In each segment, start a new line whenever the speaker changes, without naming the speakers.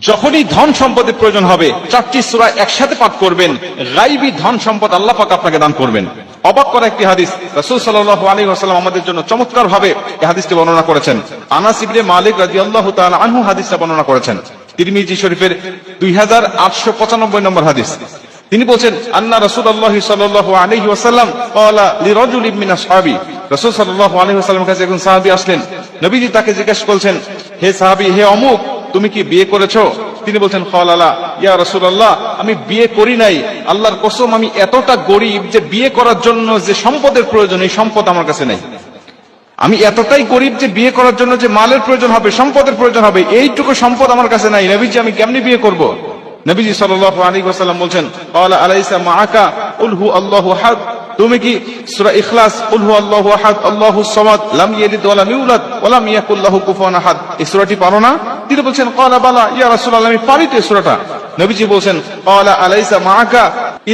যখনই ধন সম্পদের প্রয়োজন হবে, চারটি সুরা একসাথে পাঠ করবেন, গাইবী ধন সম্পদ আল্লাহ পাক আপনাকে দান করবেন। অবাক করা একটি হাদিস, রাসূল সাল্লাল্লাহু আলাইহি ওয়াসাল্লাম আমাদের জন্য চমৎকার ভাবে এই হাদিসটি বর্ণনা করেছেন। আনাস ইবনে মালিক রাদিয়াল্লাহু তাআলা আনহু হাদিসটা বর্ণনা করেছেন। তিরমিজি শরীফের 2895 নম্বর হাদিস। তিনি বলছেন, আন্না রাসূলুল্লাহ সাল্লাল্লাহু আলাইহি ওয়াসাল্লাম ক্বালা লিরাজুলিন মিন আসহাবি। রাসূল সাল্লাল্লাহু আলাইহি ওয়াসাল্লামের কাছে একজন সাহাবী আসলেন। নবীজি তাকে জিজ্ঞেস করছেন হে সাহাবী, হে অমুক তুমি কি বিয়ে করেছ? তিনি বলছেন আলা ইয়া রাসূলুল্লাহ, আমি বিয়ে করি নাই। আল্লাহর কসম, আমি এতটা গরিব যে বিয়ে করার জন্য যে সম্পদের প্রয়োজন, এই সম্পদ আমার কাছে নেই। আমি এতটাই গরিব যে বিয়ে করার জন্য যে মালের প্রয়োজন হবে, সম্পদের প্রয়োজন হবে, এইটুকু সম্পদ আমার কাছে নাই। নবীজি, আমি কেমনি বিয়ে করব? নবীজি ওয়াসাল্লাম বলছেন আল্লাহু তুমি কি সূরা ইখলাস কুল পারো না? তিনি বলছেন ক্বালা বালা, ইয়া রাসূলুল্লাহ, আমি পারি তো সূরাটা। নবীজি বলছেন ক্বালা আলাইসা মাআকা,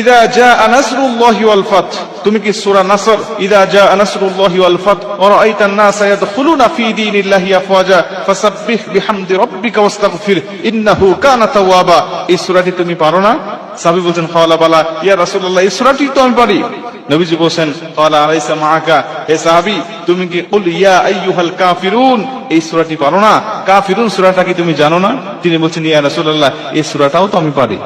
ইদা জাআ নাসরুল্লাহি ওয়াল ফাত তুমি কি সূরা নাসর, ইদা জাআ নাসরুল্লাহি ওয়াল ফাত ওয়া রাআইতান নাসা ইয়াদখুলুনা ফি দীনিল্লাহি আফওয়াজা, ফাসাব্বিহ বিহামদি রাব্বিকা ওয়াস্তাগফির, ইন্নাহু কানা তাওয়াবা। এই সূরাটি তুমি পারো না? সাহাবী বলছেন ক্বালা বালা, ইয়া রাসূলুল্লাহ, এই সূরাটি তো আমি পারি। নবীজি বলছেন ক্বালা আলাইসা মাআকা? হে সাহাবী, তুমি কি কুল ইয়া আইয়ুহাল কাফিরুন? এই সূরাটি পারো না? কাফিরুন সূরাটা কি তুমি জানো না? তিনি বলছেন, ইয়া রাসূলুল্লাহ, এই সূরাটাও তো আমি পারি।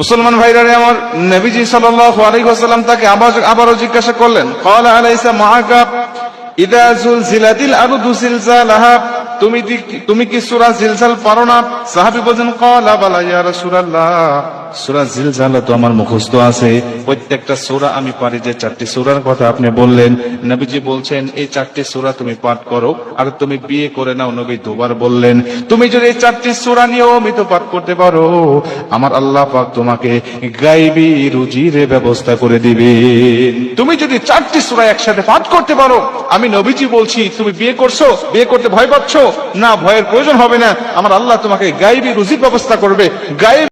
মুসলমান ভাইরা আমার, নবীজি সাল্লাল্লাহু আলাইহি ওয়াসাল্লাম তাকে আবার, আবারও জিজ্ঞাসা করলেন ক্বালা আলাইসা মাআকা? ইদা জুলজিলাতিল আরদু জিলজালাহা তুমি তুমি কি সূরা জিলজাল পারো না? সাহাবী বলেন ক্বালা বালা ইয়া রাসূলুল্লাহ। সূরা জিলজালা তো আমার মুখস্থ আছে। প্রত্যেকটা সূরা আমি পারি যে চারটি সূরার কথা আপনি বললেন। নবীজি বলছেন, এই চারটি সূরা তুমি পাঠ করো, আর তুমি বিয়ে করে নাও, নবী দুবার বললেন। তুমি যদি এই চারটি সূরা নিয়মিত পাঠ করতে পারো, আমার আল্লাহ পাক তোমাকে গাইবি, রুজির ব্যবস্থা করে দিবেন। তুমি যদি চারটি সূরা একসাথে পাঠ করতে পারো, আমি নবীজি বলছি, তুমি বিয়ে করছ, বিয়ে করতে ভয় পাচ্ছ? না, ভয়ের প্রয়োজন হবে না। আমার আল্লাহ তোমাকে গাইবি, রুজির ব্যবস্থা করবে। গাইব